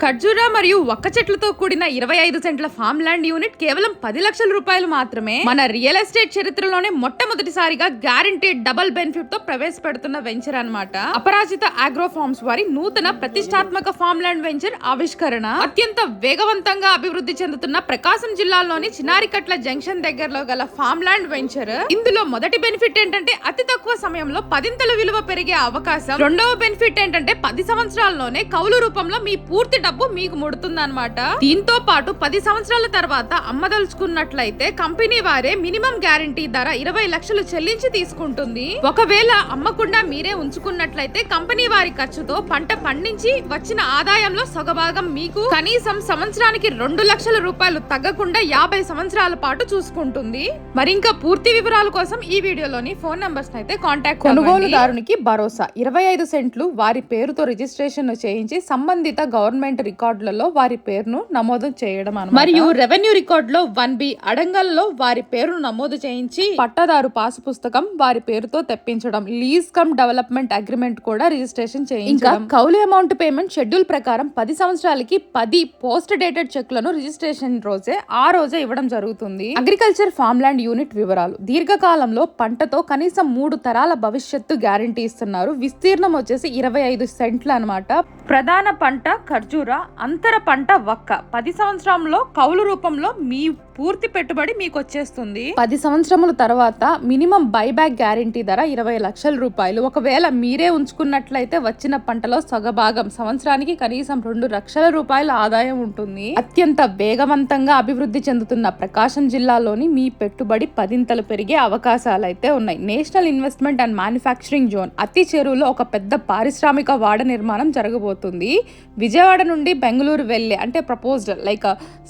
ఖర్జూరా మరియు ఒక్క చెట్లతో కూడిన ఇరవై ఐదు సెంట్ల ఫామ్ ల్యాండ్ యూనిట్ కేవలం పది లక్షల రూపాయలు మాత్రమే మన రియల్ ఎస్టేట్ చరిత్రలోనే మొట్టమొదటిసారిగా గ్యారంటీడ్ డబుల్ బెనిఫిట్తో ప్రవేశపెడుతున్న వెంచర్ అన్నమాట. అపరాజిత ఆగ్రో ఫార్మ్స్ వారి నూతన ప్రతిష్టాత్మక ఫామ్ ల్యాండ్ వెంచర్ ఆవిష్కరణ. అత్యంత వేగవంతంగా అభివృద్ధి చెందుతున్న ప్రకాశం జిల్లాలోని చినారికట్ల జంక్షన్ దగ్గరలో గల ఫామ్ ల్యాండ్ వెంచర్ ఇందులో మొదటి బెనిఫిట్ ఏంటంటే అతి తక్కువ సమయంలో పదింతల విలువ పెరిగే అవకాశం. రెండవ బెనిఫిట్ ఏంటంటే పది సంవత్సరాల్లోనే కౌలు రూపంలో మీ పూర్తి డబ్బు మీకు ముడుతుంది అనమాట దీంతో పాటు పది సంవత్సరాల తర్వాత అమ్మదలుచుకున్నట్లయితే కంపెనీ వారే మినిమం గ్యారంటీ ధర ఇరవై లక్షలు చెల్లించి తీసుకుంటుంది. ఒకవేళ అమ్మకుండా మీరే ఉంచుకున్నట్లయితే కంపెనీ వారి ఖర్చుతో పంట పండించి వచ్చిన ఆదాయంలో సగభాగం మీకు కనీసం సంవత్సరానికి రెండు లక్షల రూపాయలు తగ్గకుండా యాభై సంవత్సరాల పాటు చూసుకుంటుంది. మరి ఇంకా పూర్తి వివరాల కోసం ఈ వీడియోలోని ఫోన్ నంబర్స్ అయితే కాంటాక్ట్ కొనుగోలుదారునికి భరోసా. ఇరవై ఐదు సెంట్లు వారి పేరుతో రిజిస్ట్రేషన్ చేయించి సంబంధిత గవర్నమెంట్ రికార్డులలో వారి పేరును నమోదు చేయడం. మరియు రెవెన్యూ రికార్డ్లో వన్ బి అడంగల్లో వారి పేరును నమోదు చేయించి పట్టదారు పాసు పుస్తకం వారి పేరుతో తెప్పించడం లీజ్ కమ్ డెవలప్మెంట్ అగ్రిమెంట్ కూడా రిజిస్ట్రేషన్ చేయించడం. ఇంకా కౌలు అమౌంట్ పేమెంట్ షెడ్యూల్ ప్రకారం పది సంవత్సరాలకి పది పోస్ట్ డేటెడ్ చెక్లను రిజిస్ట్రేషన్ రోజే ఆ రోజే ఇవ్వడం జరుగుతుంది. అగ్రికల్చర్ ఫామ్ ల్యాండ్ యూనిట్ వివరాలు. దీర్ఘకాలంలో పంటతో కనీసం మూడు తరాల భవిష్యత్తు గ్యారంటీ ఇస్తున్నారు. విస్తీర్ణం వచ్చేసి ఇరవై ఐదు సెంట్లు అనమాట ప్రధాన పంట ఖర్జూర. అంతర పంట వక్క. పది సంవత్సరంలో కౌలు రూపంలో మీ పూర్తి పెట్టుబడి మీకు వచ్చేస్తుంది పది సంవత్సరముల తర్వాత మినిమం బైబ్యాక్ గ్యారంటీ ధర ఇరవై లక్షల రూపాయలు. ఒకవేళ మీరే ఉంచుకున్నట్లయితే వచ్చిన పంటలో సగభాగం సంవత్సరానికి కనీసం రెండు లక్షల రూపాయల ఆదాయం ఉంటుంది. అత్యంత వేగవంతంగా అభివృద్ధి చెందుతున్న ప్రకాశం జిల్లాలోని మీ పెట్టుబడి పదింతలు పెరిగే అవకాశాలు అయితే ఉన్నాయి. National investment and manufacturing zone. అతి చెరువులో ఒక పెద్ద పారిశ్రామిక వాడ నిర్మాణం జరగబోతుంది. విజయవాడ నుండి బెంగళూరు వెళ్ళే అంటే proposed like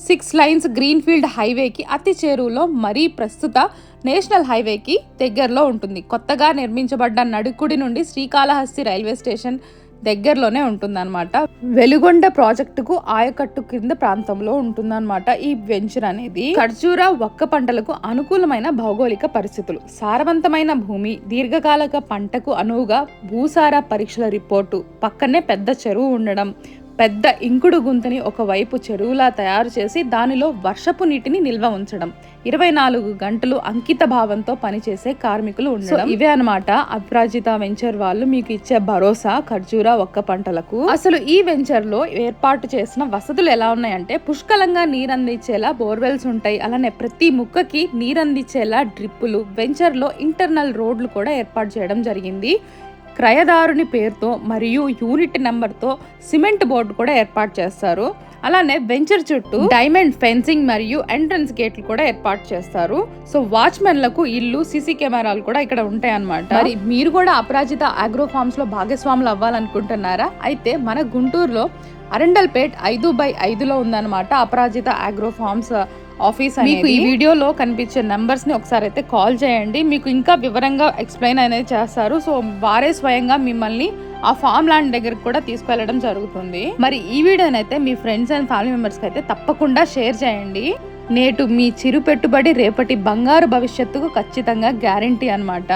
six lines green field హైవేకి అతి చేరువలో మరీ ప్రస్తుత నేషనల్ హైవేకి దగ్గరలో ఉంటుంది. కొత్తగా నిర్మించబడ్డ నడుకుడి నుండి శ్రీకాళహస్తి రైల్వే స్టేషన్ దగ్గరలోనే ఉంటుందన్నమాట. వెలుగొండ ప్రాజెక్టుకు ఆయకట్టు కింద ప్రాంతంలో ఉంటుందన్నమాట ఈ వెంచర్ అనేది. ఖర్జూర ఒక్క పంటలకు అనుకూలమైన భౌగోళిక పరిస్థితులు. సారవంతమైన భూమి దీర్ఘకాలిక పంటకు అనువుగా భూసార పరీక్షల రిపోర్టు పక్కనే పెద్ద చెరువు ఉండడం పెద్ద ఇంకుడు గుంతని ఒకవైపు చెరువులా తయారు చేసి దానిలో వర్షపు నీటిని నిల్వ ఉంచడం. ఇరవై నాలుగు గంటలు అంకిత భావంతో పనిచేసే కార్మికులు ఉండడం. ఇవే అన్నమాట అప్రాజిత వెంచర్ వాళ్ళు మీకు ఇచ్చే భరోసా ఖర్జూర ఒక్క పంటలకు. అసలు ఈ వెంచర్లో ఏర్పాటు చేసిన వసతులు ఎలా ఉన్నాయంటే పుష్కలంగా నీరందించేలా బోర్వెల్స్ ఉంటాయి. అలానే ప్రతి ముక్కకి నీరందించేలా డ్రిప్పులు వెంచర్లో ఇంటర్నల్ రోడ్లు కూడా ఏర్పాటు చేయడం జరిగింది. క్రయదారుని పేరుతో మరియు యూనిట్ నెంబర్తో సిమెంట్ బోర్డు కూడా ఏర్పాటు చేస్తారు. అలానే వెంచర్ చుట్టూ డైమండ్ ఫెన్సింగ్ మరియు ఎంట్రన్స్ గేట్లు కూడా ఏర్పాటు చేస్తారు. సో వాచ్మెన్లకు ఇల్లు సీసీ కెమెరాలు కూడా ఇక్కడ ఉంటాయి అన్నమాట మరి మీరు కూడా అపరాజిత ఆగ్రో ఫార్మ్స్లో భాగస్వాములు అవ్వాలనుకుంటున్నారా? అయితే మన గుంటూరులో అరండల్పేట్ ఐదు బై ఐదులో ఉందన్నమాట అపరాజిత ఆగ్రో ఫార్మ్స్ ఆఫీస్ మీకు ఈ వీడియోలో కనిపించే నెంబర్స్ని ఒకసారి అయితే కాల్ చేయండి. మీకు ఇంకా వివరంగా ఎక్స్ప్లెయిన్ అనేది చేస్తారు. సో వారే స్వయంగా మిమ్మల్ని ఆ ఫామ్ ల్యాండ్ దగ్గరకు కూడా తీసుకెళ్ళడం జరుగుతుంది. మరి ఈ వీడియోనైతే మీ ఫ్రెండ్స్ అండ్ ఫ్యామిలీ మెంబర్స్ అయితే తప్పకుండా షేర్ చేయండి. నేటు మీ చిరు పెట్టుబడి రేపటి బంగారు భవిష్యత్తుకు ఖచ్చితంగా గ్యారంటీ అన్నమాట.